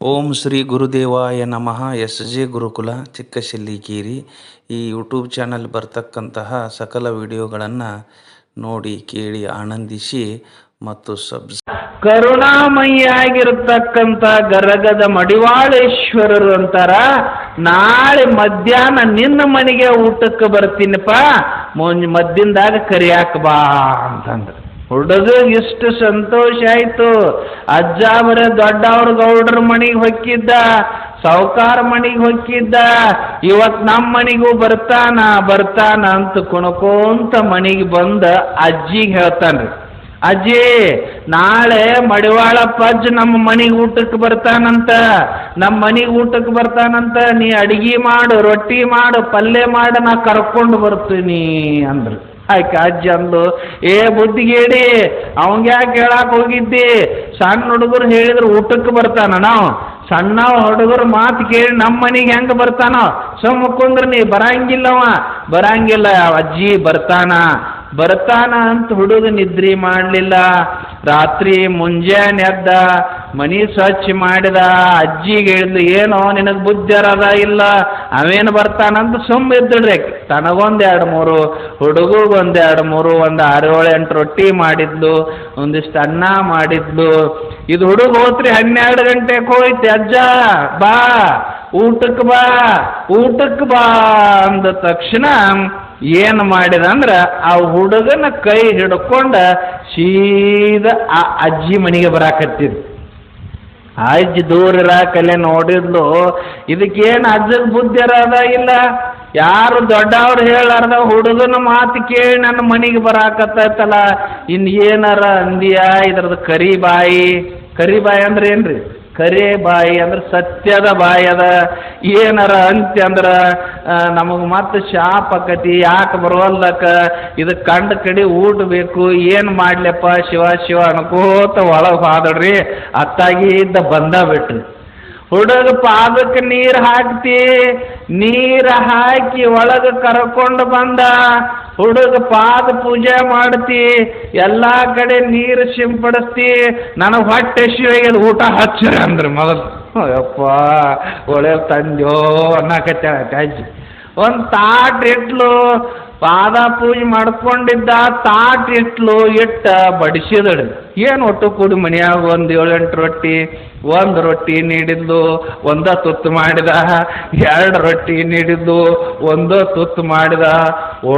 ಓಂ ಶ್ರೀ ಗುರುದೇವಾಯ ನಮಃ. S J ಗುರುಕುಲ ಚಿಕ್ಕಶಿಲ್ಲಿಕೇರಿ ಈ YouTube channel ಬರ್ತಕ್ಕಂತಹ ಸಕಲ ವಿಡಿಯೋಗಳನ್ನು ನೋಡಿ, ಕೇಳಿ, ಆನಂದಿಸಿ ಮತ್ತು ಸಬ್ಸ್ ಕರುಣಾಮಯಿಯಾಗಿರ್ತಕ್ಕಂಥ ಗರಗದ ಮಡಿವಾಳೇಶ್ವರರು ಅಂತಾರ. ನಾಳೆ ಮಧ್ಯಾಹ್ನ ನಿನ್ನ ಮನೆಗೆ ಊಟಕ್ಕೆ ಬರ್ತೀನಪ್ಪ. ಮದ್ದಿಂದಾಗ ಕರಿಯಾಕ ಬಾ ಅಂತಂದ್ರು. ಹುಡುಗ ಎಷ್ಟು ಸಂತೋಷ ಆಯ್ತು. ಅಜ್ಜ ಬರ ದೊಡ್ಡವ್ರ ಗೌಡ್ರ ಮನೆಗೆ ಹೊಕ್ಕಿದ್ದ, ಸಾವುಕಾರ ಮನೆಗೆ ಹೊಕ್ಕಿದ್ದ, ಇವತ್ ನಮ್ಮ ಮನೆಗೂ ಬರ್ತಾನ ಬರ್ತಾನ ಅಂತ ಕುಣಕೋಂತ ಮನೆಗೆ ಬಂದ ಅಜ್ಜಿಗೆ ಹೇಳ್ತಾನ್ರಿ. ಅಜ್ಜಿ, ನಾಳೆ ಮಡಿವಾಳ ಪಜ್ಜ ನಮ್ಮ ಮನೆಗೆ ಊಟಕ್ಕೆ ಬರ್ತಾನಂತ. ನಮ್ಮ ಮನೆಗೆ ಊಟಕ್ಕೆ ಬರ್ತಾನಂತ, ನೀ ಅಡಿಗೆ ಮಾಡು, ರೊಟ್ಟಿ ಮಾಡು, ಪಲ್ಯ ಮಾಡು, ನಾ ಕರ್ಕೊಂಡು ಬರ್ತೀನಿ ಅಂದ್ರು. ಆಯ್ಕೆ ಅಜ್ಜಿ ಅಂದ್ಲು ಏ ಬುದ್ಧಿಗೇಡಿ ಅವಂಗ ಯಾಕೆ ಹೋಗಿದ್ದಿ? ಸಣ್ಣ ಹುಡುಗರು ಹೇಳಿದ್ರೆ ಊಟಕ್ಕೆ ಬರ್ತಾನ ನಾವು. ಸಣ್ಣ ಹುಡುಗರು ಮಾತು ಕೇಳಿ ನಮ್ಮ ಮನೆಗೆ ಹೆಂಗೆ ಬರ್ತಾನೋ? ಸುಮ್ಮ ನೀ ಬರಂಗಿಲ್ಲವ ಬರಂಗಿಲ್ಲ, ಅಜ್ಜಿ ಬರ್ತಾನ. ಬರ್ತಾನ ಅಂತ ಹುಡುಗ ನಿದ್ರಿ ಮಾಡಲಿಲ್ಲ. ರಾತ್ರಿ ಮುಂಜಾನೆ ಎದ್ದ ಮನಿ ಸ್ವಚ್ಛ ಮಾಡಿದ ಅಜ್ಜಿಗೆ ಹೇಳಿದ್ಲು, ಏನೋ ನಿನಗೆ ಬುದ್ಧಿ ಅರದ, ಇಲ್ಲ, ಅವೇನು ಬರ್ತಾನಂತ ಸುಮ್ಮ ಇದ್ದಳ್ರಿ ತನಗೊಂದು ಎರಡು ಮೂರು ಹುಡುಗರಿಗೊಂದು ಎರಡು ಮೂರು, ಒಂದು ಆರು ಏಳು ಎಂಟು ರೊಟ್ಟಿ ಮಾಡಿದ್ಲು, ಒಂದಿಷ್ಟು ಅನ್ನ ಮಾಡಿದ್ಲು. ಇದು ಹುಡುಗ ಹೋತ್ರಿ ಹನ್ನೆರಡು ಗಂಟೆಗೆ ಹೋಯ್ತು, ಅಜ್ಜ, ಬಾ ಊಟಕ್ಕೆ ಬಾ ಊಟಕ್ಕೆ ಬಾ ಅಂದ ತಕ್ಷಣ ಏನು ಮಾಡಿದ ಅಂದ್ರೆ ಆ ಹುಡುಗನ ಕೈ ಹಿಡ್ಕೊಂಡು ಸೀದ ಆ ಅಜ್ಜಿ ಮನೆಗೆ ಬರಾಕತ್ತಿದ್ ಆ ಅಜ್ಜಿ ದೂರ ಕಲೆ ನೋಡಿದ್ಲು. ಇದಕ್ಕೇನು ಅಜ್ಜದ ಬುದ್ಧಿ ಅದ ಇಲ್ಲ. ಯಾರು ದೊಡ್ಡವ್ರು ಹೇಳಾರ್ದ? ಹುಡುಗನ ಮಾತು ಕೇಳಿ ನನ್ನ ಮನೆಗೆ ಬರಾಕತ್ತೈತಲ್ಲ ಇನ್ನು ಏನಾರ ಅಂದಿಯಾ? ಇದ್ರದ್ದು ಕರಿಬಾಯಿ. ಕರಿಬಾಯಿ ಅಂದ್ರೆ ಅಂದ್ರೆ ಕರೆ ಬಾಯಿ ಅಂದ್ರೆ ಸತ್ಯದ ಬಾಯಿ ಅದ. ಏನಾರ ಅಂತ್ಯ ಅಂದ್ರೆ ನಮಗೆ ಮತ್ತೆ ಶಾಪ್ ಆಕತಿ, ಯಾಕೆ ಬರುವಲ್ಲಕ ಇದು ಕಂಡ ಕಡೆ ಊಟ ಬೇಕು ಏನು ಮಾಡ್ಲಪ್ಪ ಶಿವ ಶಿವ ಅನ್ಕೋತ ಒಳಗೆ ಹಾದಡ್ರಿ ಅತ್ತಾಗಿ ಇದ್ದ ಬಂದ ಬಿಟ್ರಿ. ಹುಡುಗ ಪಾದಕ್ಕೆ ನೀರು ಹಾಕ್ತಿ, ನೀರು ಹಾಕಿ ಒಳಗೆ ಕರ್ಕೊಂಡು ಬಂದ. ಹುಡುಗ ಪಾದ ಪೂಜೆ ಮಾಡ್ತಿ, ಎಲ್ಲ ಕಡೆ ನೀರು ಸಿಂಪಡಿಸ್ತಿ, ನನಗೆ ಹೊಟ್ಟೆ ಶಿವಗೆ ಊಟ ಹಚ್ಚ ಅಂದ್ರೆ ಮೊದಲು. ಅಯ್ಯಪ್ಪ, ಒಳ್ಳೆ ತಂದ್ಯೋ ಅನ್ನಕತ್ತೆ ಅಜ್ಜಿ ಒಂದು ತಾಟ್ ಇಟ್ಲು ಪಾದ ಪೂಜೆ ಮಾಡ್ಕೊಂಡಿದ್ದ ತಾಟ್ ಇಟ್ಲು ಇಟ್ಟ ಬಡಿಸಿದಳು. ಏನು ಒಟ್ಟು ಕೂಡಿ ಮನೆಯಾಗ ಒಂದು ಏಳೆಂಟು ರೊಟ್ಟಿ, ಒಂದು ರೊಟ್ಟಿ ನೀಡಿದ್ದು ಒಂದ ತುತ್ತು ಮಾಡಿದ, ಎರಡು ರೊಟ್ಟಿ ನೀಡಿದ್ದು ಒಂದು ತುತ್ತು ಮಾಡಿದ.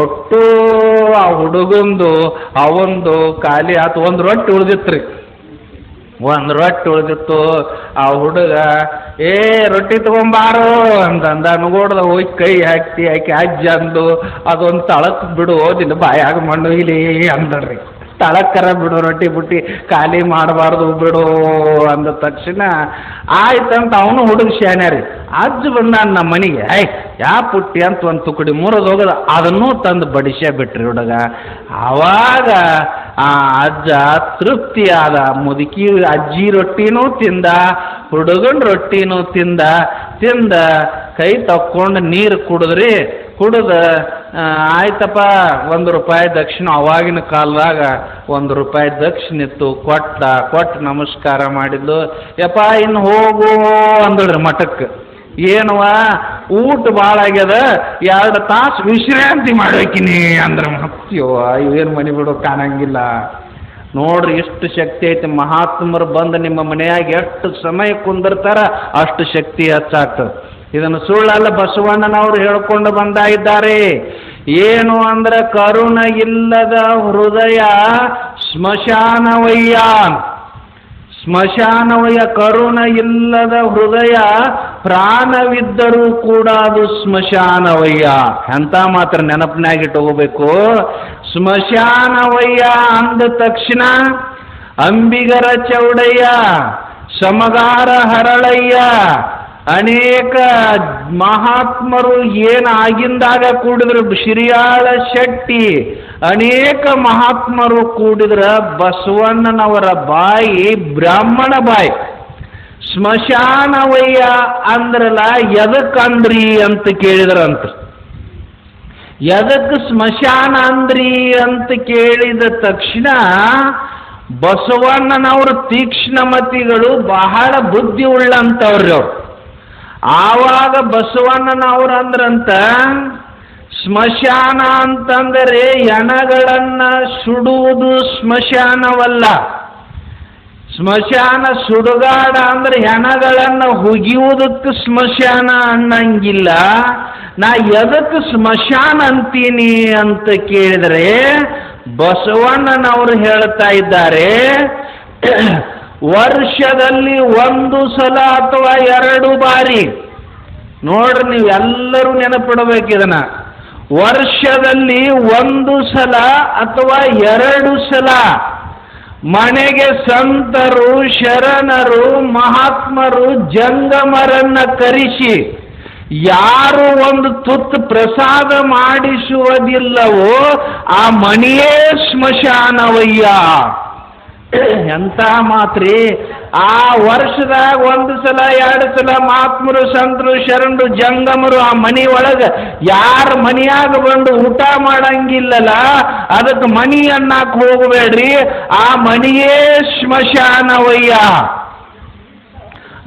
ಒಟ್ಟು ಆ ಹುಡುಗಂದು, ಅವಂದು ಖಾಲಿ ಆತು, ಒಂದು ರೊಟ್ಟಿ ಉಳಿದಿತ್ತು ರೀ ಒಂದು ರೊಟ್ಟಿ ಉಳಿದಿತ್ತು, ಆ ಹುಡುಗ, ಏ, ರೊಟ್ಟಿ ತಗೊಂಬಾರೋ? ಅಂತಂದ ನುಗೋಡ್ದ ಹೋಗಿ ಕೈ ಹಾಕ್ತಿ ಆಕೆ ಅಜ್ಜ ಅಂದು ಅದೊಂದು ತಳಕ್ ಬಿಡು, ನಿನ್ನ ಬಾಯಾಗ ಮಣ್ಣು ಇಲ್ಲಿ ಅಂದಳ್ರಿ. ತಳಕ್ಕರ ಬಿಡು, ರೊಟ್ಟಿ ಬುಟ್ಟಿ ಖಾಲಿ ಮಾಡಬಾರ್ದು ಬಿಡು ಅಂದ ತಕ್ಷಣ ಆಯ್ತಂತ ಅವನು ಹುಡುಗ ಶಾನೆ ರೀ. ಅಜ್ಜ ಬಂದ ನಮ್ಮ ಮನೆಗೆ ಐ ಯಾ ಪುಟ್ಟಿ ಅಂತ ಒಂದು ತುಕಡಿ ಮುರಿದು ಹೋಗದ, ಅದನ್ನೂ ತಂದು ಬಡಿಸೇ ಬಿಟ್ರಿ ಹುಡುಗ. ಆವಾಗ ಆ ಅಜ್ಜ ತೃಪ್ತಿಯಾದ, ಮುದುಕಿ ಅಜ್ಜಿ ರೊಟ್ಟಿನೂ ತಿಂದ, ಹುಡುಗನ ರೊಟ್ಟಿನೂ ತಿಂದ ತಿಂದ ಕೈ ತಕ್ಕೊಂಡು ನೀರು ಕುಡಿದ್ರಿ ಕುಡಿದ ಆಯ್ತಪ್ಪ, ಒಂದು ರೂಪಾಯಿ ದಕ್ಷಿಣ, ಅವಾಗಿನ ಕಾಲದಾಗ ಒಂದು ರೂಪಾಯಿ ದಕ್ಷಿಣ ಇತ್ತು, ಕೊಟ್ಟ, ಕೊಟ್ಟು ನಮಸ್ಕಾರ ಮಾಡಿದ್ಲು. ಯಪ್ಪ, ಇನ್ನು ಹೋಗು ಅಂದಳ್ರಿ ಮಠಕ್ಕೆ. ಏನವ ಊಟ ಭಾಳ ಆಗ್ಯದ, ಎರಡು ತಾಸು ವಿಶ್ರಾಂತಿ ಮಾಡ್ಬೇಕಿನಿ ಅಂದ್ರೆ ಮತ್ಯೋ ಏನು ಮನೆ ಬಿಡೋ, ಕಾಣಂಗಿಲ್ಲ. ನೋಡ್ರಿ ಎಷ್ಟು ಶಕ್ತಿ ಐತಿ, ಮಹಾತ್ಮರು ಬಂದು ನಿಮ್ಮ ಮನೆಯಾಗ ಎಷ್ಟು ಸಮಯ ಕುಂದಿರ್ತಾರ, ಅಷ್ಟು ಶಕ್ತಿ ಹೆಚ್ಚಾಗ್ತದೆ. ಇದನ್ನು ಸುಳ್ಳಲ್ಲ, ಬಸವಣ್ಣನವರು ಹೇಳಿಕೊಂಡು ಬಂದ ಇದ್ದಾರೆ ಏನು ಅಂದ್ರೆ ಕರುಣ ಇಲ್ಲದ ಹೃದಯ ಸ್ಮಶಾನವಯ್ಯ. ಸ್ಮಶಾನವಯ್ಯ ಕರುಣ ಇಲ್ಲದ ಹೃದಯ, ಪ್ರಾಣವಿದ್ದರೂ ಕೂಡ ಅದು ಸ್ಮಶಾನವಯ್ಯ. ಅಂತ ಮಾತ್ರ ನೆನಪಿನಾಗಿಟ್ಟೋಗಬೇಕು ಸ್ಮಶಾನವಯ್ಯ ಅಂದ ತಕ್ಷಣ ಅಂಬಿಗರ ಚೌಡಯ್ಯ, ಸಮಗಾರ ಹರಳಯ್ಯ ಅನೇಕ ಮಹಾತ್ಮರು ಏನು ಆಗಿಂದಾಗ ಕೂಡಿದ್ರು? ಶಿರಿಯಾಳ ಶೆಟ್ಟಿ. ಅನೇಕ ಮಹಾತ್ಮರು ಕೂಡಿದ್ರ ಬಸವಣ್ಣನವರ ಬಾಯಿ, ಬ್ರಾಹ್ಮಣ ಬಾಯಿ. ಸ್ಮಶಾನವಯ್ಯ ಅಂದ್ರಲ್ಲ ಎದಕ್ಕಂದ್ರಿ ಅಂತ ಕೇಳಿದ್ರಂತ. ಎದಕ್ಕೆ ಸ್ಮಶಾನ ಅಂದ್ರಿ ಅಂತ ಕೇಳಿದ ತಕ್ಷಣ ಬಸವಣ್ಣನವರು ತೀಕ್ಷ್ಣಮತಿಗಳು ಬಹಳ ಬುದ್ಧಿ ಉಳ್ಳಂತವ್ರಿ ಅವ್ರು ಆವಾಗ ಬಸವಣ್ಣನವ್ರು ಅಂದ್ರಂತ, ಸ್ಮಶಾನ ಅಂತಂದರೆ ಹೆಣಗಳನ್ನ ಸುಡುವುದು ಸ್ಮಶಾನವಲ್ಲ. ಸ್ಮಶಾನ ಸುಡುಗಾಡ ಅಂದ್ರೆ ಹೆಣಗಳನ್ನ ಹುಗಿಯುವುದಕ್ಕೆ ಸ್ಮಶಾನ ಅನ್ನಂಗಿಲ್ಲ. ನಾ ಎದಕ್ಕೆ ಸ್ಮಶಾನ ಅಂತೀನಿ ಅಂತ ಕೇಳಿದ್ರೆ, ಬಸವಣ್ಣನವರು ಹೇಳ್ತಾ ಇದ್ದಾರೆ ವರ್ಷದಲ್ಲಿ ಒಂದು ಸಲ ಅಥವಾ ಎರಡು ಬಾರಿ. ನೋಡ್ರಿ ನೀವು ಎಲ್ಲರೂ ನೆನಪಿಡಬೇಕು ಇದನ್ನ. ವರ್ಷದಲ್ಲಿ ಒಂದು ಸಲ ಅಥವಾ ಎರಡು ಸಲ. ಮನೆಗೆ ಸಂತರು, ಶರಣರು, ಮಹಾತ್ಮರು, ಜಂಗಮರನ್ನ ಕರೆಸಿ. ಯಾರು ಒಂದು ತುತ್ತು ಪ್ರಸಾದ ಮಾಡಿಸುವುದಿಲ್ಲವೋ ಆ ಮನೆಯೇ ಸ್ಮಶಾನವಯ್ಯ ಎಂತ ಮಾತ್ರಿ? ಆ ವರ್ಷದಾಗ ಒಂದು ಸಲ, ಎರಡು ಸಲ ಮಾತ್ಮರು ಸಂತರು, ಶರಣರು, ಜಂಗಮರು ಆ ಮನಿ ಒಳಗ ಯಾರ ಮನಿಯಾಗ ಬಂದು ಊಟ ಮಾಡಂಗಿಲ್ಲಲ್ಲ ಅದಕ್ಕೆ ಮನಿ ಅನ್ನಕ್ ಹೋಗಬೇಡ್ರಿ. ಆ ಮನಿಯೇ ಶ್ಮಶಾನವಯ್ಯ.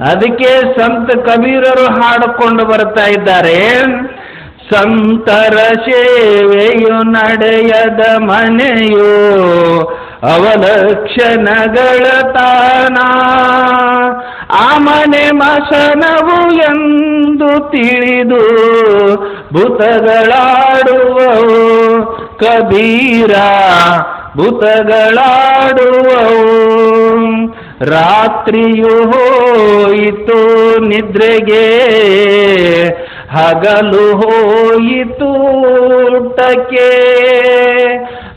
ಅದಕ್ಕೆ ಸಂತ ಕಬೀರರು ಹಾಡಿಕೊಂಡು ಬರ್ತಾ ಇದ್ದಾರೆ. ಸಂತರ ಸೇವೆಯು ನಡೆಯದ ಮನೆಯು ಅವಲಕ್ಷಣಗಳ ತಾನ ಆ ಮನೆ ಮಸನವು ಎಂದು ತಿಳಿದು ಭೂತಗಳಾಡುವವು ಕಬೀರ ಭೂತಗಳಾಡುವವು ರಾತ್ರಿಯು ಹೋಯಿತು ನಿದ್ರೆಗೆ, ಹಗಲು ಹೋಯಿತು ಊಟಕ್ಕೆ.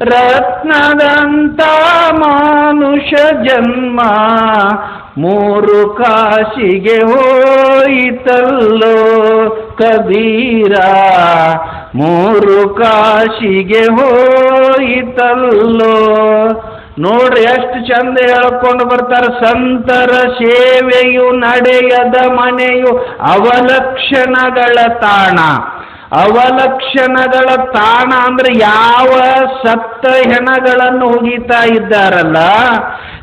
ರತ್ನದಂತ ಮಾನುಷ ಜನ್ಮ ಮೂರು ಕಾಶಿಗೆ ಹೋಯಿತಲ್ಲೋ ಕಬೀರ. ಮೂರು ಕಾಶಿಗೆ ಹೋಯಿತಲ್ಲೋ. ನೋಡ್ರಿ ಎಷ್ಟು ಚಂದ ಹೇಳ್ಕೊಂಡು ಬರ್ತಾರೆ. ಸಂತರ ಸೇವೆಯು ನಡೆಯದ ಮನೆಯು ಅವಲಕ್ಷಣಗಳ ತಾಣ. ಅವಲಕ್ಷಣಗಳ ತಾಣ ಅಂದ್ರೆ ಯಾವ ಸತ್ತ ಹೆಣಗಳನ್ನು ಒಗೀತಾ ಇದ್ದಾರಲ್ಲ,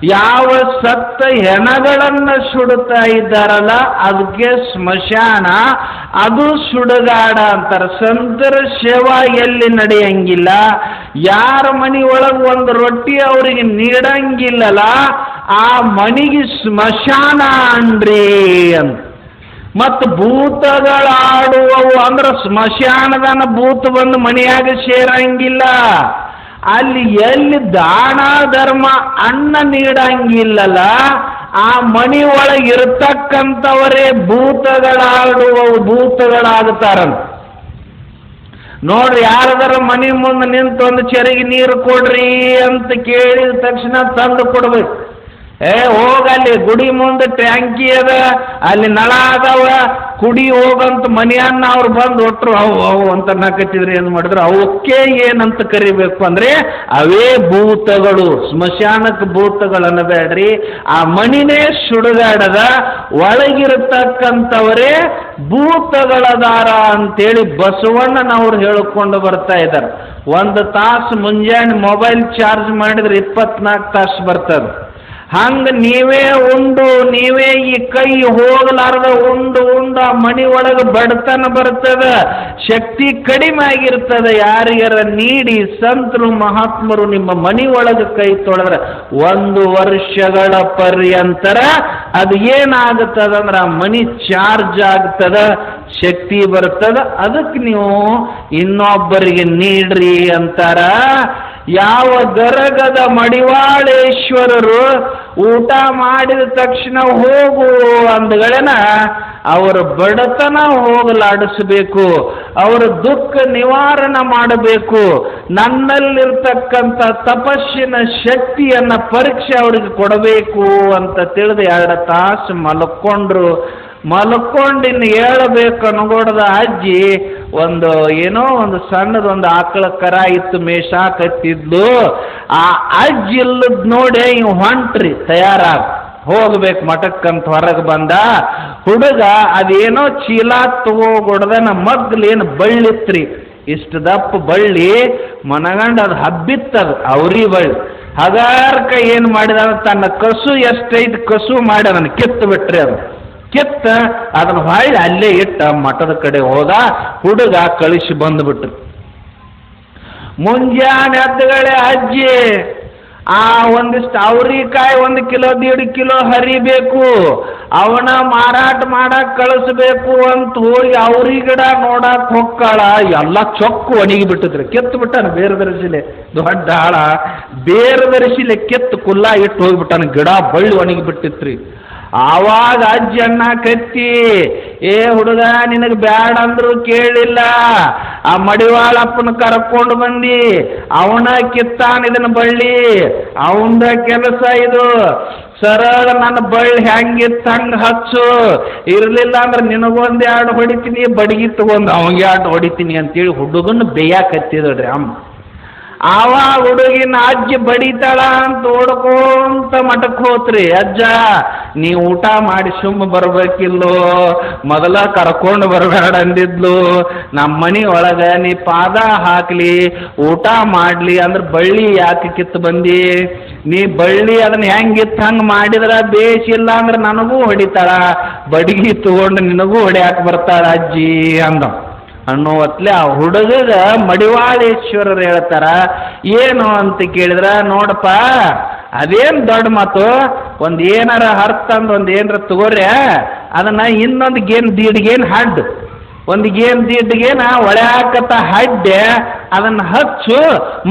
ಯಾವ ಸತ್ತ ಹೆಣಗಳನ್ನ ಸುಡುತ್ತಾ ಇದ್ದಾರಲ್ಲ ಅದಕ್ಕೆ ಸ್ಮಶಾನ, ಅದು ಸುಡುಗಾಡ ಅಂತಾರೆ. ಸಂತರ ಸೇವಾ ಎಲ್ಲಿ ನಡೆಯಂಗಿಲ್ಲ, ಯಾರ ಮನೆಯೊಳಗೆ ಒಂದು ರೊಟ್ಟಿ ಅವರಿಗೆ ನೀಡಂಗಿಲ್ಲಲ್ಲ, ಆ ಮನಿಗೆ ಸ್ಮಶಾನ ಅನ್ರಿ ಅಂತ. ಮತ್ತು ಭೂತಗಳಾಡುವವು ಅಂದ್ರೆ ಸ್ಮಶಾನದನ ಭೂತ ಬಂದು ಮನೆಯಾಗ ಸೇರಂಗಿಲ್ಲ. ಅಲ್ಲಿ ಎಲ್ಲಿ ದಾನ ಧರ್ಮ ಅನ್ನ ನೀಡಂಗಿಲ್ಲಲ್ಲ, ಆ ಮಣಿ ಒಳಗೆ ಇರತಕ್ಕಂಥವರೇ ಭೂತಗಳಾಡುವವು ಭೂತಗಳಾಗುತ್ತಾರಂತ ನೋಡ್ರಿ ಯಾರದಾರ ಮನೆ ಮುಂದೆ ನಿಂತು ಒಂದು ಚೆರಿಗೆ ನೀರು ಕೊಡ್ರಿ ಅಂತ ಕೇಳಿದ ತಕ್ಷಣ ತಂದು ಕೊಡ್ಬೇಕು. ಏ ಹೋಗಲ್ಲಿ ಗುಡಿ ಮುಂದೆ ಟ್ಯಾಂಕಿ ಅದ, ಅಲ್ಲಿ ನಳ ಅದಾವ, ಕುಡಿ ಹೋಗಂತ ಮನೆಯನ್ನ ಅವ್ರು ಬಂದು ಒಟ್ರು ಅವು ಅವು ಅಂತ ನಾಕತ್ತಿದ್ರೆ ಏನು ಮಾಡಿದ್ರು? ಅವಕ್ಕೆ ಏನಂತ ಕರಿಬೇಕು ಅಂದ್ರೆ, ಅವೇ ಭೂತಗಳು ಸ್ಮಶಾನಕ್ಕೆ ಭೂತಗಳು ಬೇಡ್ರಿ ಆ ಮಣಿನೇ ಸುಡುಗಾಡದ, ಒಳಗಿರತಕ್ಕಂಥವರೇ ಭೂತಗಳದಾರ ಅಂತೇಳಿ ಬಸವಣ್ಣನವ್ರು ಹೇಳಿಕೊಂಡು ಬರ್ತಾ ಇದ್ದಾರೆ ಒಂದು ತಾಸು ಮುಂಜಾನೆ ಮೊಬೈಲ್ ಚಾರ್ಜ್ ಮಾಡಿದ್ರೆ ಇಪ್ಪತ್ನಾಲ್ಕು ತಾಸು ಬರ್ತದೆ. ಹಂಗ ನೀವೇ ಉಂಡು, ನೀವೇ ಈ ಕೈ ಹೋಗಲಾರದ ಉಂಡು ಉಂಡ ಮಣಿ ಒಳಗೆ ಬಡತನ ಬರ್ತದ, ಶಕ್ತಿ ಕಡಿಮೆ ಆಗಿರ್ತದೆ, ಯಾರಿಗಾರ ನೀಡಿ ಸಂತರು ಮಹಾತ್ಮರು ನಿಮ್ಮ ಮನಿ ಒಳಗೆ ಕೈ ತೊಳೆದ್ರೆ ಒಂದು ವರ್ಷಗಳ ಪರ್ಯಂತರ ಅದು ಏನಾಗುತ್ತದ ಅಂದ್ರೆ ಆ ಮನಿ ಚಾರ್ಜ್ ಆಗ್ತದ, ಶಕ್ತಿ ಬರ್ತದ, ಅದಕ್ಕೆ ನೀವು ಇನ್ನೊಬ್ಬರಿಗೆ ನೀಡ್ರಿ ಅಂತಾರ. ಯಾವ ಗರಗದ ಮಡಿವಾಳೇಶ್ವರರು ಊಟ ಮಾಡಿದ ತಕ್ಷಣ ಹೋಗು ಅಂದಗಳೇನ ಅವರ ಬಡತನ ಹೋಗಲಾಡಿಸಬೇಕು. ಅವರ ದುಃಖ ನಿವಾರಣೆ ಮಾಡಬೇಕು. ನನ್ನಲ್ಲಿರ್ತಕ್ಕಂಥ ತಪಸ್ಸಿನ ಶಕ್ತಿಯನ್ನ ಪರೀಕ್ಷೆ ಅವ್ರಿಗೆ ಕೊಡಬೇಕು ಅಂತ ತಿಳಿದು ಎರಡು ತಾಸು ಮಲ್ಕೊಂಡ್ರು. ಮಲ್ಕೊಂಡಿನ್ನು ಹೇಳಬೇಕು ಅನ್ಗೊಡದ ಅಜ್ಜಿ, ಒಂದು ಏನೋ ಒಂದು ಸಣ್ಣದೊಂದು ಆಕಳ ಕರ ಇತ್ತು ಮೇಷಾಕತ್ತಿದ್ಲು. ಆ ಅಜ್ಜಿ ಇಲ್ಲದ್ ನೋಡಿ ಹೊಂಟ್ರಿ, ತಯಾರಾಗ. ಹೋಗ್ಬೇಕು ಮಠಕ್ಕಂತ ಹೊರಗೆ ಬಂದ ಹುಡುಗ ಅದೇನೋ ಚೀಲ ತಗೋಗೊಡ್ದ ನಮ್ಮ ಮಗ್ಲೇನು ಬಳ್ಳಿತ್ರಿ. ಇಷ್ಟು ದಪ್ಪ ಬಳ್ಳಿ, ಮನಗಂಡ ಅದು ಹಬ್ಬಿತ್ತದು ಅವ್ರಿ ಬಳ್ಳಿ. ಹಗಾರ್ಕ ಏನು ಮಾಡಿದ ತನ್ನ ಕಸು ಎಷ್ಟೈತಿ ಕಸು ಮಾಡಿ ಅದನ್ನು ಕಿತ್ತು ಬಿಟ್ರಿ ಅದು. ಕಿತ್ತ ಅದನ್ನ ಹೊಳ್ಳಿ ಅಲ್ಲೇ ಇಟ್ಟ ಮಠದ ಕಡೆ ಹೋದ ಹುಡುಗ ಕಳಿಸಿ ಬಂದ್ಬಿಟ್ರು. ಮುಂಜಾನೆ ಎದ್ದಗಳೇ ಅಜ್ಜಿ ಆ ಒಂದಿಷ್ಟು ಅವ್ರಿಕಾಯಿ ಒಂದು ಕಿಲೋ, ದೀಡ್ ಕಿಲೋ ಹರಿಬೇಕು. ಅವನ ಮಾರಾಟ ಮಾಡಕ್ ಕಳಿಸ್ಬೇಕು ಅಂತ ಹೋಗಿ ಅವ್ರಿ ಗಿಡ ನೋಡಕ್ ಹೊಕ್ಕಾಳ. ಎಲ್ಲ ಚೊಕ್ಕು ಒಣಗಿ ಬಿಟ್ಟಿದ್ರೆ. ಕೆತ್ತು ಬಿಟ್ಟಾನ ಬೇರೆ ಬೆರೆಸಿಲೆ ದೊಡ್ಡ ಆಳ. ಬೇರೆ ಬೆರೆಸಿಲೆ ಕೆತ್ತು ಕುಲ್ಲ ಇಟ್ಟು ಹೋಗ್ಬಿಟ್ಟಾನ. ಗಿಡ ಬಳ್ಳಿ ಒಣಗಿ ಬಿಟ್ಟಿತ್ರಿ. ಆವಾಗ ಅಜ್ಜಿ ಅಣ್ಣ ಕತ್ತಿ ಏ ಹುಡುಗ, ನಿನಗೆ ಬ್ಯಾಡ ಅಂದ್ರು ಕೇಳಿಲ್ಲ. ಆ ಮಡಿವಾಳಪ್ಪನ ಕರ್ಕೊಂಡು ಬಂದಿ. ಅವನ ಕಿತ್ತಾನ ಇದನ್ನ ಬಳ್ಳಿ. ಅವನ್ದ ಕೆಲಸ ಇದು. ಸರಳ, ನನ್ನ ಬಳ್ಳಿ ಹೆಂಗಿತ್ತು ಹಂಗೆ ಹಚ್ಚು. ಇರಲಿಲ್ಲ ಅಂದ್ರೆ ನಿನಗೊಂದು ಎರಡು ಹೊಡಿತೀನಿ, ಬಡಗಿ ತಗೊಂಡು ಅವಂಗೆ ಎರಡು ಹೊಡಿತೀನಿ ಅಂತೇಳಿ ಹುಡುಗನ ಬೇಯಾಕತ್ತಿದ್ರಿ ಅಮ್ಮ. ಆವಾಗ ಹುಡುಗಿನ ಅಜ್ಜಿ ಬಡಿತಾಳ ಅಂತ ಓಡ್ಕೊಂತ ಮಠಕ್ಕೆ ಹೋತ್ರಿ, ಅಜ್ಜ ನೀ ಊಟ ಮಾಡಿ ಸುಮ್ಮ ಬರ್ಬೇಕಿಲ್ಲೋ, ಮೊದಲ ಕರ್ಕೊಂಡು ಬರಬೇಡ ಅಂದಿದ್ಲು ನಮ್ಮ ಮನೆ ಒಳಗೆ ನೀ ಪಾದ ಹಾಕ್ಲಿ, ಊಟ ಮಾಡ್ಲಿ ಅಂದ್ರೆ ಬಳ್ಳಿ ಯಾಕೆ ಕಿತ್ತು ಬಂದಿ? ನೀ ಬಳ್ಳಿ ಅದನ್ನ ಹೆಂಗಿತ್ತು ಹಂಗೆ ಮಾಡಿದ್ರ ಬೇಸಿಲ್ಲ ಅಂದ್ರೆ ನನಗೂ ಹೊಡಿತಾಳ, ಬಡಗಿ ತಗೊಂಡು ನಿನಗೂ ಹೊಡಿಯಾಕ ಬರ್ತಾಳ ಅಜ್ಜಿ ಅಂದ. ಅನ್ನೋ ಹೊತ್ಲೆ ಆ ಹುಡುಗಗ ಮಡಿವಾಳೇಶ್ವರರು ಹೇಳ್ತಾರ, ಏನು ಅಂತ ಕೇಳಿದ್ರ, ನೋಡಪ್ಪ, ಅದೇನು ದೊಡ್ಡ ಮಾತು, ಒಂದು ಏನಾರ ಅಂದ್ ಒಂದು ಏನಾರ ತಗೋರ್ಯ, ಅದನ್ನ ಇನ್ನೊಂದು ಗೇನ್ ದೀಡ್ಗೇನ್ ಹಡ್ಡು ಒಂದು ಗೇನ್ ದೀಡ್ಗೇನ ಒಳ್ಯಾಕತ್ತ ಹಡ್ಡೆ, ಅದನ್ನ ಹಚ್ಚು,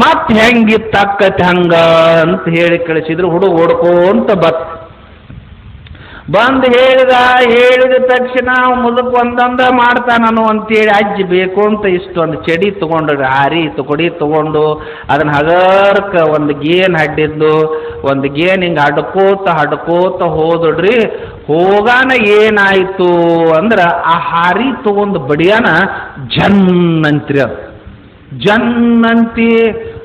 ಮತ್ತೆ ಹೆಂಗಿತ್ತಕ್ಕತ್ತೆ ಹಂಗ ಅಂತ ಹೇಳಿ ಕಳಿಸಿದ್ರು, ಹುಡುಗ ಹೊಡ್ಕೋಂತ ಬತ್. ಬಂದು ಹೇಳಿದ ಹೇಳಿದ ತಕ್ಷಣ ಮುದುಕ್ ಒಂದೊಂದ ಮಾಡ್ತಾನನು ಅಂತೇಳಿ, ಅಜ್ಜಿ ಬೇಕು ಅಂತ ಇಷ್ಟೊಂದು ಚಡಿ ತಗೊಂಡು ಹಾರಿ ತೊಗೊಡಿ ತಗೊಂಡು ಅದನ್ನ ಹಗರ್ಕ ಒಂದು ಗೇನ್ ಹಡ್ಡಿದ್ದು, ಒಂದು ಗೇನ್ ಹಿಂಗೆ ಹಡ್ಕೋತ ಹಡ್ಕೋತ ಹೋದ್ರಿ ಹೋಗಾನ ಏನಾಯ್ತು ಅಂದ್ರೆ ಆ ಹಾರಿ ತಗೊಂಡು ಬಡಿಯಾನ ಜನ್ ಅಂತ್ರಿ ಅದು. ಜನ್ನಂತಿ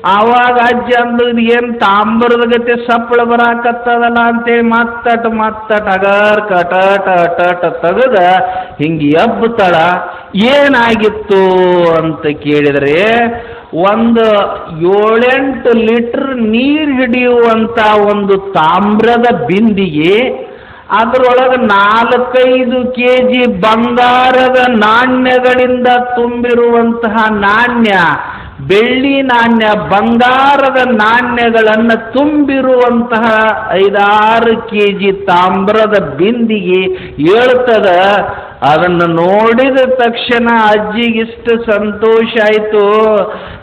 ಆವಾಗ ಅಜ್ಜಿ ಅಂದದ್ ಏನು ತಾಮ್ರದ ಗತೆ ಸಪ್ಪಳ ಬರಾಕತ್ತದಲ್ಲ? ಅಂತೇಳಿ ಮತ್ತಟ ಮತ್ತಟ ಅಗರ್ ಕಟ ಟಟ ತೆಗೆದ, ಹಿಂಗೆ ಎಬ್ಬತ್ತಳ ಏನಾಗಿತ್ತು? ಅಂತ ಕೇಳಿದರೆ, ಒಂದು ಏಳೆಂಟು ಲೀಟ್ರ್ ನೀರು ಹಿಡಿಯುವಂಥ ಒಂದು ತಾಮ್ರದ ಬಿಂದಿಗೆ ಅದರೊಳಗೆ ನಾಲ್ಕೈದು ಕೆ ಜಿ ಬಂಗಾರದ ನಾಣ್ಯಗಳಿಂದ ತುಂಬಿರುವಂತಹ ನಾಣ್ಯ ಬೆಳ್ಳಿ ನಾಣ್ಯ ಬಂಗಾರದ ನಾಣ್ಯಗಳನ್ನು ತುಂಬಿರುವಂತಹ ಐದಾರು ಕೆ ಜಿ ತಾಮ್ರದ ಬಿಂದಿಗೆ ಹೇಳ್ತದ. ಅದನ್ನು ನೋಡಿದ ತಕ್ಷಣ ಅಜ್ಜಿಗಿಷ್ಟು ಸಂತೋಷ ಆಯಿತು.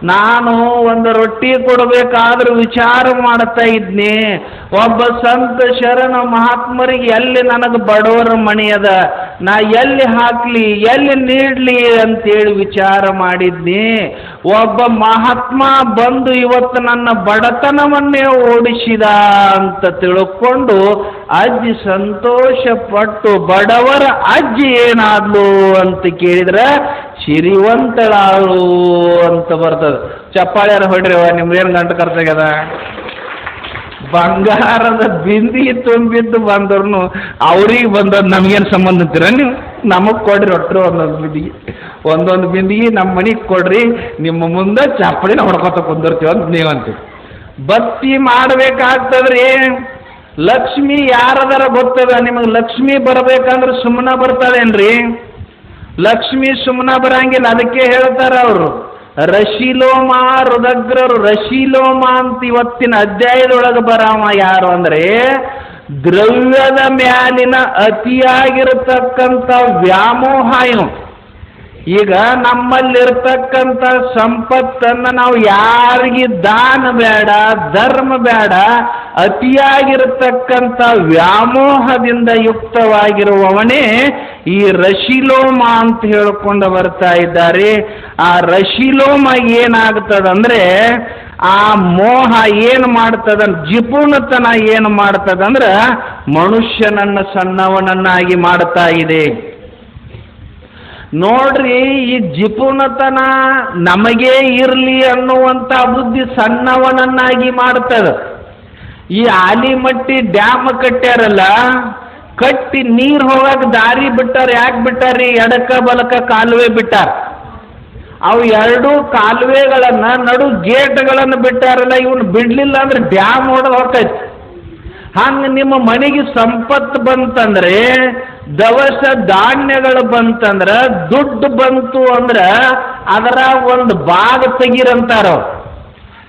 ನಾನು ಒಂದು ರೊಟ್ಟಿ ಕೊಡಬೇಕಾದ್ರೂ ವಿಚಾರ ಮಾಡ್ತಾ ಇದ್ನಿ. ಒಬ್ಬ ಸಂತ ಶರಣ ಮಹಾತ್ಮರಿಗೆ ಎಲ್ಲಿ ನನಗೆ ಬಡವರ ಮಣಿ ಅದ? ನಾ ಎಲ್ಲಿ ಹಾಕ್ಲಿ, ಎಲ್ಲಿ ನೀಡ್ಲಿ ಅಂತೇಳಿ ವಿಚಾರ ಮಾಡಿದ್ನಿ. ಒಬ್ಬ ಮಹಾತ್ಮ ಬಂದು ಇವತ್ತು ನನ್ನ ಬಡತನವನ್ನೇ ಓಡಿಸಿದ ಅಂತ ತಿಳ್ಕೊಂಡು ಅಜ್ಜಿ ಸಂತೋಷ ಪಟ್ಟು ಬಡವರ ಅಜ್ಜಿ ಏನಾದ್ಲು? ಅಂತ ಕೇಳಿದ್ರೆ ಸಿರಿವಂತಳಾಳು ಅಂತ ಬರ್ತದೆ. ಚಪ್ಪಾಳಿಯಾರ ಹೊಡ್ರಿ ನಿಮ್ಗೇನು ಗಂಟು ಖರ್ಚಾಗ್ಯದ? ಬಂಗಾರದ ಬಿಂದಿ ತುಂಬಿದ್ದು ಬಂದ್ರು ಅವ್ರಿಗೆ ಬಂದದ್ದು ನಮಗೇನು ಸಂಬಂಧ ಅಂತೀರ? ನೀವು ನಮಗೆ ಕೊಡ್ರಿ ಒಟ್ಟರು ಒಂದೊಂದು ಬಿಂದಿಗೆ. ಒಂದೊಂದು ಬಿಂದಿಗೆ ನಮ್ಮ ಮನೆಗೆ ಕೊಡ್ರಿ, ನಿಮ್ಮ ಮುಂದೆ ಚಾಪಡಿನ ಹೊಡ್ಕೊತ ಕುಂದಿರ್ತೀವಿ ಅಂತ ನೀವು ಅಂತೀವಿ ಭಕ್ತಿ ಮಾಡ್ಬೇಕಾಗ್ತದ್ರಿ. ಲಕ್ಷ್ಮಿ ಯಾರದಾರ ಗೊತ್ತದ? ನಿಮಗೆ ಲಕ್ಷ್ಮಿ ಬರ್ಬೇಕಂದ್ರೆ ಸುಮ್ಮನೆ ಬರ್ತದೇನ್ರಿ ಲಕ್ಷ್ಮಿ ಸುಮ್ಮನೆ ಬರಂಗಿಲ್ಲ, ಅದಕ್ಕೆ ಹೇಳ್ತಾರೆ ಅವರು. ರಶಿಲೋಮ ರುದಗ್ರರು ರಶಿಲೋಮ ಅಂತ ಇವತ್ತಿನ ಅಧ್ಯಾಯದೊಳಗೆ ಬರಾಮ ಯಾರು ಅಂದ್ರೆ ದ್ರವ್ಯದ ಮ್ಯಾಲಿನ ಅತಿಯಾಗಿರತಕ್ಕಂಥ ವ್ಯಾಮೋಹ ಇವು. ಈಗ ನಮ್ಮಲ್ಲಿರ್ತಕ್ಕಂಥ ಸಂಪತ್ತನ್ನು ನಾವು ಯಾರಿಗೆ ದಾನ ಬೇಡ, ಧರ್ಮ ಬೇಡ, ಅತಿಯಾಗಿರತಕ್ಕಂಥ ವ್ಯಾಮೋಹದಿಂದ ಯುಕ್ತವಾಗಿರುವವನೇ ಈ ರಶಿಲೋಮ ಅಂತ ಹೇಳಿಕೊಂಡು ಬರ್ತಾ ಇದ್ದಾರೆ. ಆ ರಶಿಲೋಮ ಏನಾಗ್ತದಂದ್ರೆ ಆ ಮೋಹ ಏನು ಮಾಡ್ತದ, ಜಿಪುಣತನ ಏನು ಮಾಡ್ತದಂದ್ರೆ ಮನುಷ್ಯನನ್ನು ಸಣ್ಣವನನ್ನಾಗಿ ಮಾಡ್ತಾ ಇದೆ. ನೋಡ್ರಿ ಈ ಜಿಪುಣತನ ನಮಗೇ ಇರಲಿ ಅನ್ನುವಂಥ ಬುದ್ಧಿ ಸಣ್ಣವನನ್ನಾಗಿ ಮಾಡ್ತದೆ. ಈ ಆಲಿಮಟ್ಟಿ ಡ್ಯಾಮ್ ಕಟ್ಟ್ಯಾರಲ್ಲ, ಕಟ್ಟಿ ನೀರು ಹೋಗಕ್ಕೆ ದಾರಿ ಬಿಟ್ಟಾರ, ಯಾಕೆ ಬಿಟ್ಟಾರಿ ಎಡಕ ಬಲಕ ಕಾಲುವೆ ಬಿಟ್ಟಾರ. ಅವು ಎರಡೂ ಕಾಲುವೆಗಳನ್ನ, ನಡು ಗೇಟ್ಗಳನ್ನು ಬಿಟ್ಟಾರಲ್ಲ, ಇವನು ಬಿಡಲಿಲ್ಲ ಅಂದ್ರೆ ಡ್ಯಾಮ್ ಹೊಡೆದು ಹೋಗ್ತೈತಿ ಹಂಗೆ ನಿಮ್ಮ ಮನೆಗೆ ಸಂಪತ್ತು ಬಂತಂದ್ರೆ ದವಸ ಧಾನ್ಯಗಳು ಬಂತಂದ್ರೆ ದುಡ್ಡು ಬಂತು ಅಂದ್ರೆ ಅದರ ಒಂದು ಭಾಗ ತೆಗೀರಂತಾರ.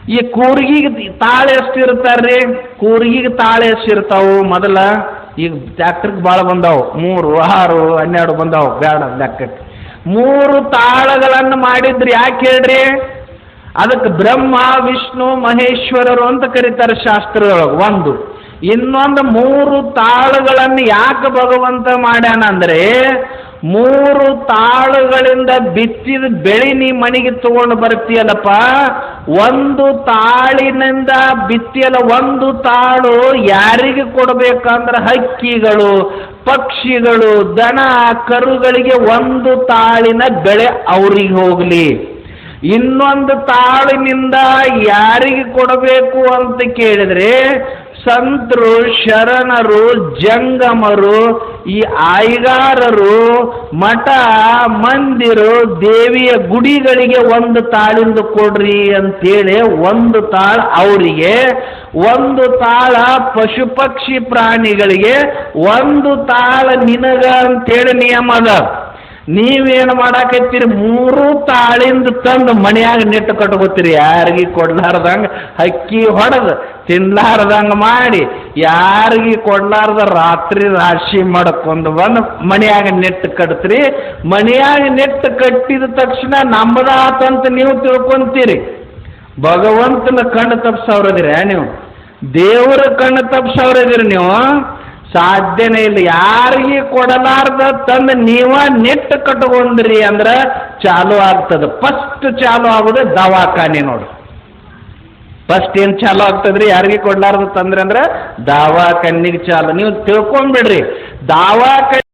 ಈ ಕೂರ್ಗಿಗೆ ತಾಳೆ ಎಷ್ಟು ಇರ್ತಾರ್ರಿ? ಕೂರ್ಗಿಗೆ ತಾಳೆ ಎಷ್ಟು ಇರ್ತಾವು? ಮೊದಲ ಈಗ ಟ್ಯಾಕ್ಟ್ರಿಗೆ ಭಾಳ ಬಂದಾವು. ಮೂರು, ಆರು, ಹನ್ನೆರಡು ಬಂದಾವು. ಬೇಡ ಲೆಕ್ಕಕ್ಕೆ. ಮೂರು ತಾಳಗಳನ್ನು ಮಾಡಿದ್ರಿ ಯಾಕೆ ಹೇಳ್ರಿ? ಅದಕ್ಕೆ ಬ್ರಹ್ಮ, ವಿಷ್ಣು, ಮಹೇಶ್ವರರು ಅಂತ ಕರೀತಾರೆ ಶಾಸ್ತ್ರದೊಳಗೆ. ಒಂದು. ಇನ್ನೊಂದು ಮೂರು ತಾಳುಗಳನ್ನು ಯಾಕೆ ಭಗವಂತ ಮಾಡ್ಯಾನಂದ್ರೆ ಮೂರು ತಾಳುಗಳಿಂದ ಬಿತ್ತಿದ ಬೆಳೆ ನೀ ಮನೆಗೆ ತಗೊಂಡು ಬರ್ತೀಯಲ್ಲಪ್ಪ, ಒಂದು ತಾಳಿನಿಂದ ಬಿತ್ತಿಯಲ್ಲ, ಒಂದು ತಾಳು ಯಾರಿಗೆ ಕೊಡಬೇಕಂದ್ರೆ ಹಕ್ಕಿಗಳು, ಪಕ್ಷಿಗಳು, ದನ, ಕರುಗಳಿಗೆ ಒಂದು ತಾಳಿನ ಬೆಳೆ ಅವ್ರಿಗೆ ಹೋಗಲಿ. ಇನ್ನೊಂದು ತಾಳಿನಿಂದ ಯಾರಿಗೆ ಕೊಡಬೇಕು ಅಂತ ಕೇಳಿದ್ರೆ ಸಂತರು ಶರಣರು, ಜಂಗಮರು, ಈ ಆಯ್ಗಾರರು, ಮಠ, ಮಂದಿರು, ದೇವಿಯ ಗುಡಿಗಳಿಗೆ ಒಂದು ತಾಳಿಂದು ಕೊಡ್ರಿ ಅಂತೇಳಿ ಒಂದು ತಾಳ ಅವರಿಗೆ, ಒಂದು ತಾಳ ಪಶು ಪಕ್ಷಿ ಪ್ರಾಣಿಗಳಿಗೆ, ಒಂದು ತಾಳ ನಿನಗ ಅಂತೇಳಿ ನಿಯಮ ಅದ. ನೀವೇನು ಮಾಡಾಕತ್ತೀರಿ? ಮೂರು ತಾಳಿಂದ ತಂದು ಮನೆಯಾಗ ನೆಟ್ಟು ಕಟ್ಕೋತೀರಿ. ಯಾರಿಗೆ ಕೊಡ್ಲಾರ್ದಂಗೆ ಅಕ್ಕಿ ಹೊಡೆದು ತಿನ್ಲಾರ್ದಂಗ ಮಾಡಿ, ಯಾರಿಗೆ ಕೊಡ್ಲಾರ್ದ ರಾತ್ರಿ ರಾಶಿ ಮಾಡ್ಕೊಂಡು ಬಂದು ಮನೆಯಾಗ ನೆಟ್ಟು ಕಟ್ತೀರಿ. ಮನೆಯಾಗ ನೆಟ್ಟು ಕಟ್ಟಿದ ತಕ್ಷಣ ನಮ್ಮದಾತಂತ ನೀವು ತಿಳ್ಕೊಂತೀರಿ. ಭಗವಂತನ ಕಣ್ಣು ತಪ್ಸವ್ರದಿರ ನೀವು? ದೇವರ ಕಣ್ಣು ತಪ್ಸವ್ರದಿರಿ ನೀವು? ಸಾಧ್ಯನೇ ಇಲ್ಲ. ಯಾರಿಗೆ ಕೊಡಲಾರ್ದ ತಂದು ನೀವ ನೆಟ್ ಕಟ್ಕೊಂಡ್ರಿ ಅಂದ್ರೆ ಚಾಲು ಆಗ್ತದ. ಫಸ್ಟ್ ಚಾಲು ಆಗುದ ದವಾಖಾನೆ ನೋಡು. ಫಸ್ಟ್ ಏನು ಚಾಲು ಆಗ್ತದ್ರಿ? ಯಾರಿಗೆ ಕೊಡಲಾರ್ದ ತಂದ್ರೆ ಅಂದ್ರೆ ದವಾಖಾನಿಗೆ ಚಾಲು. ನೀವು ತಿಳ್ಕೊಂಡ್ಬಿಡ್ರಿ ದವಾಖಾನೆ